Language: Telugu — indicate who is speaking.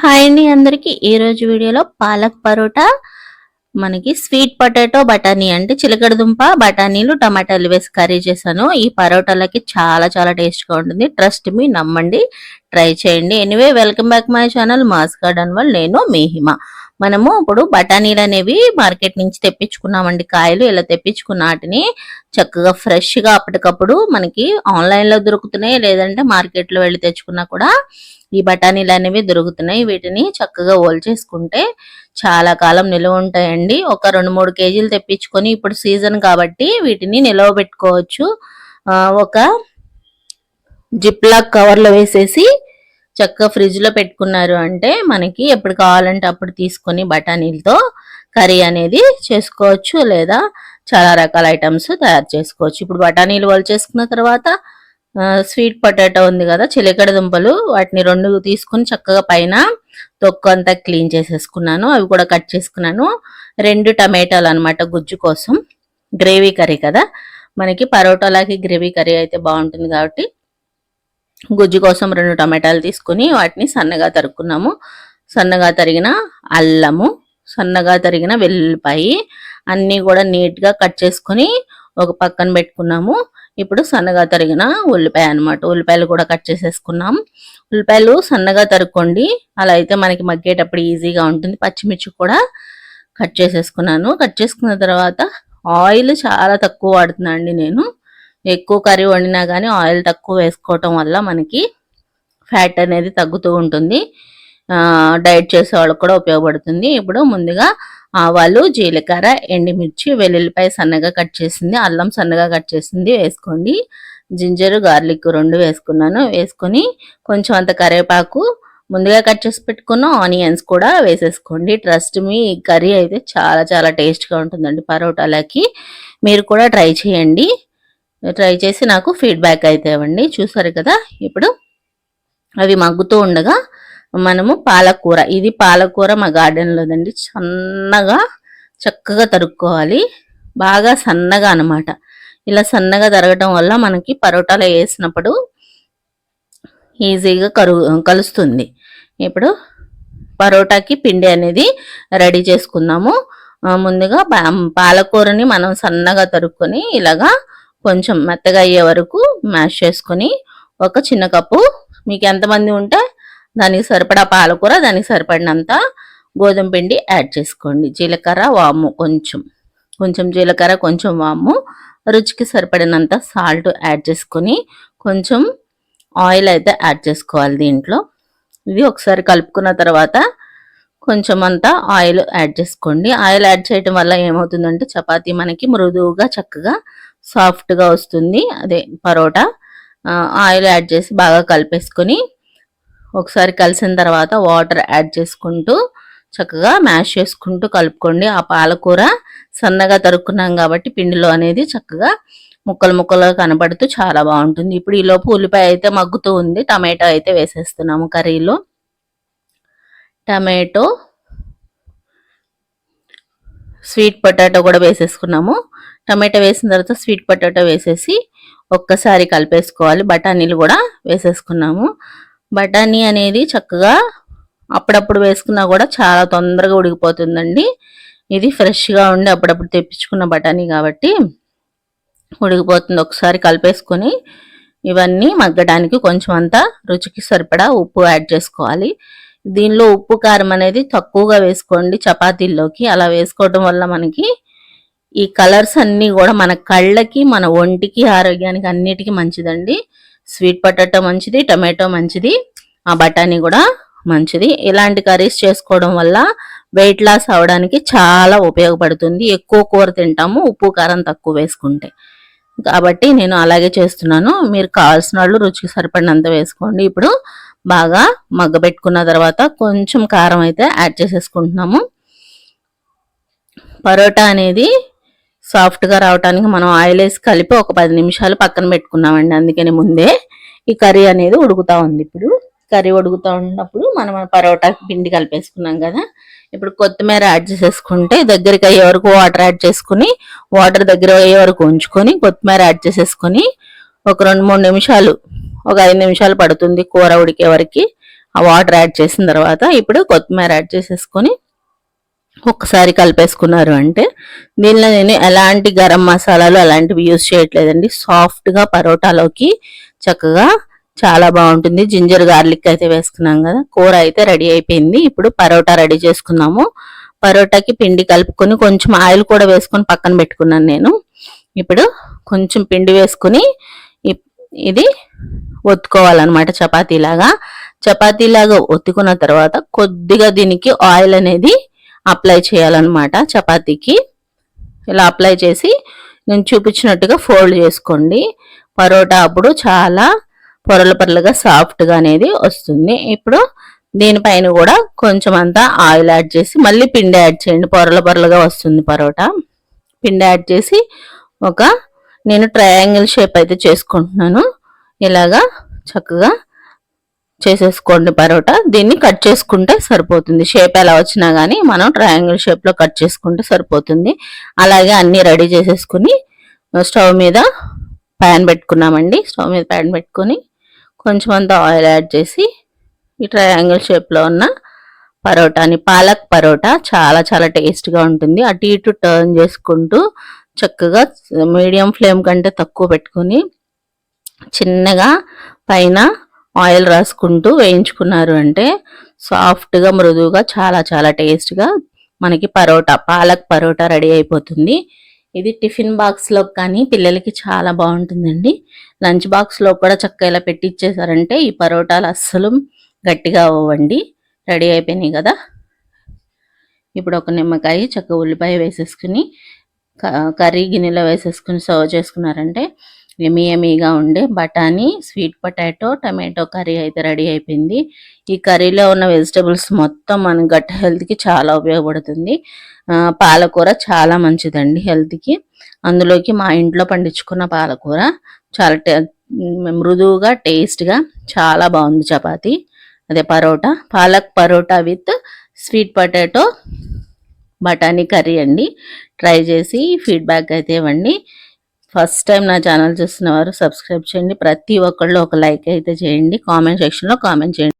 Speaker 1: హాయ్ అండి అందరికీ ఈరోజు వీడియోలో పాలక్ పరోటా మనకి స్వీట్ పొటాటో బఠానీ అంటే చిలకడదుంప బఠానీలు టమాటాలు వేసి కర్రీ చేశాను ఈ పరోటాలకి చాలా చాలా టేస్ట్గా ఉంటుంది ట్రస్ట్ మీ నమ్మండి ట్రై చేయండి anyway welcome back my channel mass garden వల్ల నేను మీ హిమ మనము ఇప్పుడు బఠానీలు అనేవి మార్కెట్ నుంచి తెప్పించుకున్నామండి కాయలు ఇలా తెప్పించుకున్న వాటిని చక్కగా ఫ్రెష్గా అప్పటికప్పుడు మనకి ఆన్లైన్లో దొరుకుతున్నాయి లేదంటే మార్కెట్లో వెళ్ళి తెచ్చుకున్నా కూడా ఈ బఠానీలు అనేవి దొరుకుతున్నాయి వీటిని చక్కగా చేసుకుంటే చాలా కాలం నిల్వ ఉంటాయండి ఒక రెండు మూడు కేజీలు తెప్పించుకొని ఇప్పుడు సీజన్ కాబట్టి వీటిని నిల్వ పెట్టుకోవచ్చు ఒక జిప్లాక్ కవర్లో వేసేసి చక్కగా ఫ్రిడ్జ్లో పెట్టుకున్నారు అంటే మనకి ఎప్పుడు కావాలంటే అప్పుడు తీసుకొని బఠానీలతో కర్రీ అనేది చేసుకోవచ్చు లేదా చాలా రకాల ఐటమ్స్ తయారు చేసుకోవచ్చు ఇప్పుడు బఠానీలు వాళ్ళు చేసుకున్న తర్వాత స్వీట్ పొటాటో ఉంది కదా చిలకడ దుంపలు వాటిని రెండు తీసుకుని చక్కగా పైన తొక్కు అంతా క్లీన్ చేసేసుకున్నాను అవి కూడా కట్ చేసుకున్నాను రెండు టమాటాలు అనమాట గుజ్జు కోసం గ్రేవీ కర్రీ కదా మనకి పరోటాలకి గ్రేవీ కర్రీ అయితే బాగుంటుంది కాబట్టి గుజ్జు కోసం రెండు టమాటాలు తీసుకుని వాటిని సన్నగా తరుక్కున్నాము సన్నగా తరిగిన అల్లము సన్నగా తరిగిన వెల్లుల్లిపాయి అన్నీ కూడా నీట్గా కట్ చేసుకొని ఒక పక్కన పెట్టుకున్నాము ఇప్పుడు సన్నగా తరిగిన ఉల్లిపాయ అనమాట ఉల్లిపాయలు కూడా కట్ చేసేసుకున్నాం ఉల్లిపాయలు సన్నగా తరుక్కోండి అలా అయితే మనకి మగ్గేటప్పుడు ఈజీగా ఉంటుంది పచ్చిమిర్చి కూడా కట్ చేసేసుకున్నాను కట్ చేసుకున్న తర్వాత ఆయిల్ చాలా తక్కువ వాడుతున్నాను నేను ఎక్కువ కర్రీ వండినా కానీ ఆయిల్ తక్కువ వేసుకోవటం వల్ల మనకి ఫ్యాట్ అనేది తగ్గుతూ ఉంటుంది డైట్ చేసే వాళ్ళకు కూడా ఉపయోగపడుతుంది ఇప్పుడు ముందుగా ఆవాలు జీలకర్ర ఎండిమిర్చి వెల్లుల్లిపాయ సన్నగా కట్ చేసింది అల్లం సన్నగా కట్ చేసింది వేసుకోండి జింజర్ గార్లిక్ రెండు వేసుకున్నాను వేసుకొని కొంచెం అంత కరివేపాకు ముందుగా కట్ చేసి పెట్టుకున్న ఆనియన్స్ కూడా వేసేసుకోండి ట్రస్ట్ మీ కర్రీ అయితే చాలా చాలా టేస్ట్గా ఉంటుందండి పరోటాలకి మీరు కూడా ట్రై చేయండి ట్రై చేసి నాకు ఫీడ్బ్యాక్ అయితే ఇవ్వండి చూసారు కదా ఇప్పుడు అవి మగ్గుతూ ఉండగా మనము పాలకూర ఇది పాలకూర మా గార్డెన్లోదండి సన్నగా చక్కగా తరుక్కోవాలి బాగా సన్నగా అనమాట ఇలా సన్నగా తరగటం వల్ల మనకి పరోటాలో వేసినప్పుడు ఈజీగా కరు కలుస్తుంది ఇప్పుడు పరోటాకి పిండి అనేది రెడీ చేసుకుందాము ముందుగా పాలకూరని మనం సన్నగా తరుక్కొని ఇలాగా కొంచెం మెత్తగా అయ్యే వరకు మ్యాష్ చేసుకుని ఒక చిన్న కప్పు మీకు ఎంతమంది ఉంటే దానికి సరిపడా పాలకూర దానికి సరిపడినంత గోధుమ పిండి యాడ్ చేసుకోండి జీలకర్ర వాము కొంచెం కొంచెం జీలకర్ర కొంచెం వాము రుచికి సరిపడినంత సాల్ట్ యాడ్ చేసుకొని కొంచెం ఆయిల్ అయితే యాడ్ చేసుకోవాలి దీంట్లో ఇది ఒకసారి కలుపుకున్న తర్వాత కొంచెం అంతా ఆయిల్ యాడ్ చేసుకోండి ఆయిల్ యాడ్ చేయటం వల్ల ఏమవుతుందంటే చపాతీ మనకి మృదువుగా చక్కగా సాఫ్ట్గా వస్తుంది అదే పరోటా ఆయిల్ యాడ్ చేసి బాగా కలిపేసుకొని ఒకసారి కలిసిన తర్వాత వాటర్ యాడ్ చేసుకుంటూ చక్కగా మ్యాష్ చేసుకుంటూ కలుపుకోండి ఆ పాలకూర సన్నగా తరుక్కున్నాం కాబట్టి పిండిలో అనేది చక్కగా ముక్కలు ముక్కలు కనబడుతూ చాలా బాగుంటుంది ఇప్పుడు ఈలోపు ఉల్లిపాయ అయితే మగ్గుతూ ఉంది టమాటో అయితే వేసేస్తున్నాము కర్రీలో టమాటో స్వీట్ పొటాటో కూడా వేసేసుకున్నాము టమాటా వేసిన తర్వాత స్వీట్ పొటాటో వేసేసి ఒక్కసారి కలిపేసుకోవాలి బఠానీలు కూడా వేసేసుకున్నాము బఠానీ అనేది చక్కగా అప్పుడప్పుడు వేసుకున్నా కూడా చాలా తొందరగా ఉడికిపోతుందండి ఇది ఫ్రెష్గా ఉండి అప్పుడప్పుడు తెప్పించుకున్న బఠానీ కాబట్టి ఉడికిపోతుంది ఒకసారి కలిపేసుకొని ఇవన్నీ మగ్గడానికి కొంచెం అంతా రుచికి సరిపడా ఉప్పు యాడ్ చేసుకోవాలి దీనిలో ఉప్పు కారం అనేది తక్కువగా వేసుకోండి చపాతీల్లోకి అలా వేసుకోవటం వల్ల మనకి ఈ కలర్స్ అన్నీ కూడా మన కళ్ళకి మన ఒంటికి ఆరోగ్యానికి అన్నిటికీ మంచిదండి స్వీట్ పొటాటో మంచిది టమాటో మంచిది ఆ బఠానీ కూడా మంచిది ఇలాంటి కర్రీస్ చేసుకోవడం వల్ల వెయిట్ లాస్ అవడానికి చాలా ఉపయోగపడుతుంది ఎక్కువ కూర తింటాము ఉప్పు కారం తక్కువ వేసుకుంటే కాబట్టి నేను అలాగే చేస్తున్నాను మీరు కావాల్సిన వాళ్ళు రుచికి సరిపడినంత వేసుకోండి ఇప్పుడు బాగా మగ్గబెట్టుకున్న తర్వాత కొంచెం కారం అయితే యాడ్ చేసేసుకుంటున్నాము పరోటా అనేది సాఫ్ట్గా రావడానికి మనం ఆయిల్ వేసి కలిపి ఒక పది నిమిషాలు పక్కన పెట్టుకున్నామండి అందుకని ముందే ఈ కర్రీ అనేది ఉడుకుతూ ఉంది ఇప్పుడు కర్రీ ఉడుకుతూ ఉన్నప్పుడు మనం పరోటా పిండి కలిపేసుకున్నాం కదా ఇప్పుడు కొత్తిమీర యాడ్ చేసేసుకుంటే దగ్గరికి అయ్యే వరకు వాటర్ యాడ్ చేసుకుని వాటర్ దగ్గర అయ్యే వరకు ఉంచుకొని కొత్తిమీర యాడ్ చేసేసుకొని ఒక రెండు మూడు నిమిషాలు ఒక ఐదు నిమిషాలు పడుతుంది కూర ఉడికే వరకు ఆ వాటర్ యాడ్ చేసిన తర్వాత ఇప్పుడు కొత్తిమీర యాడ్ చేసేసుకొని ఒక్కసారి కలిపేసుకున్నారు అంటే దీనిలో నేను ఎలాంటి గరం మసాలాలు అలాంటివి యూజ్ చేయట్లేదండి సాఫ్ట్గా పరోటాలోకి చక్కగా చాలా బాగుంటుంది జింజర్ గార్లిక్ అయితే వేసుకున్నాం కదా కూర అయితే రెడీ అయిపోయింది ఇప్పుడు పరోటా రెడీ చేసుకున్నాము పరోటాకి పిండి కలుపుకొని కొంచెం ఆయిల్ కూడా వేసుకొని పక్కన పెట్టుకున్నాను నేను ఇప్పుడు కొంచెం పిండి వేసుకుని ఇది ఒత్తుకోవాలన్నమాట చపాతీలాగా చపాతీలాగా ఒత్తుకున్న తర్వాత కొద్దిగా దీనికి ఆయిల్ అనేది అప్లై చేయాలన్నమాట చపాతీకి ఇలా అప్లై చేసి నేను చూపించినట్టుగా ఫోల్డ్ చేసుకోండి పరోటా అప్పుడు చాలా పొరల పొరలుగా సాఫ్ట్గా అనేది వస్తుంది ఇప్పుడు దీనిపైన కూడా కొంచెం అంతా ఆయిల్ యాడ్ చేసి మళ్ళీ పిండి యాడ్ చేయండి పొరల పొరలుగా వస్తుంది పరోటా పిండి యాడ్ చేసి ఒక నేను ట్రయాంగిల్ షేప్ అయితే చేసుకుంటున్నాను ఇలాగా చక్కగా చేసేసుకోండి పరోటా దీన్ని కట్ చేసుకుంటే సరిపోతుంది షేప్ ఎలా వచ్చినా కానీ మనం ట్రయాంగిల్ షేప్లో కట్ చేసుకుంటే సరిపోతుంది అలాగే అన్నీ రెడీ చేసేసుకుని స్టవ్ మీద ప్యాన్ పెట్టుకున్నామండి స్టవ్ మీద ప్యాన్ పెట్టుకొని కొంచెం అంత ఆయిల్ యాడ్ చేసి ఈ ట్రయాంగిల్ షేప్లో ఉన్న పరోటాని పాలక్ పరోటా చాలా చాలా టేస్ట్గా ఉంటుంది అటు ఇటు టర్న్ చేసుకుంటూ చక్కగా మీడియం ఫ్లేమ్ కంటే తక్కువ పెట్టుకొని చిన్నగా పైన ఆయిల్ రాసుకుంటూ వేయించుకున్నారు అంటే సాఫ్ట్గా మృదువుగా చాలా చాలా టేస్ట్గా మనకి పరోటా పాలక్ పరోటా రెడీ అయిపోతుంది ఇది టిఫిన్ బాక్స్లో కానీ పిల్లలకి చాలా బాగుంటుందండి లంచ్ బాక్స్లో కూడా చక్క ఇలా పెట్టిచ్చేసారంటే ఈ పరోటాలు అస్సలు గట్టిగా అవ్వండి రెడీ అయిపోయినాయి కదా ఇప్పుడు ఒక నిమ్మకాయ చక్క ఉల్లిపాయ వేసేసుకుని కర్రీ గిన్నెలో వేసేసుకుని సర్వ్ చేసుకున్నారంటే ఎమీ ఉండే బఠానీ స్వీట్ పొటాటో టమాటో కర్రీ అయితే రెడీ అయిపోయింది ఈ కర్రీలో ఉన్న వెజిటబుల్స్ మొత్తం మన గట్ హెల్త్కి చాలా ఉపయోగపడుతుంది పాలకూర చాలా మంచిదండి హెల్త్కి అందులోకి మా ఇంట్లో పండించుకున్న పాలకూర చాలా టే మృదువుగా టేస్ట్గా చాలా బాగుంది చపాతి అదే paratha palak paratha with sweet potato బఠానీ కర్రీ అండి ట్రై చేసి ఫీడ్బ్యాక్ అయితే ఇవ్వండి ఫస్ట్ టైం నా ఛానల్ చూస్తున్న వారు సబ్స్క్రైబ్ చేయండి ప్రతి ఒక్కళ్ళు ఒక లైక్ అయితే చేయండి కామెంట్ సెక్షన్లో కామెంట్ చేయండి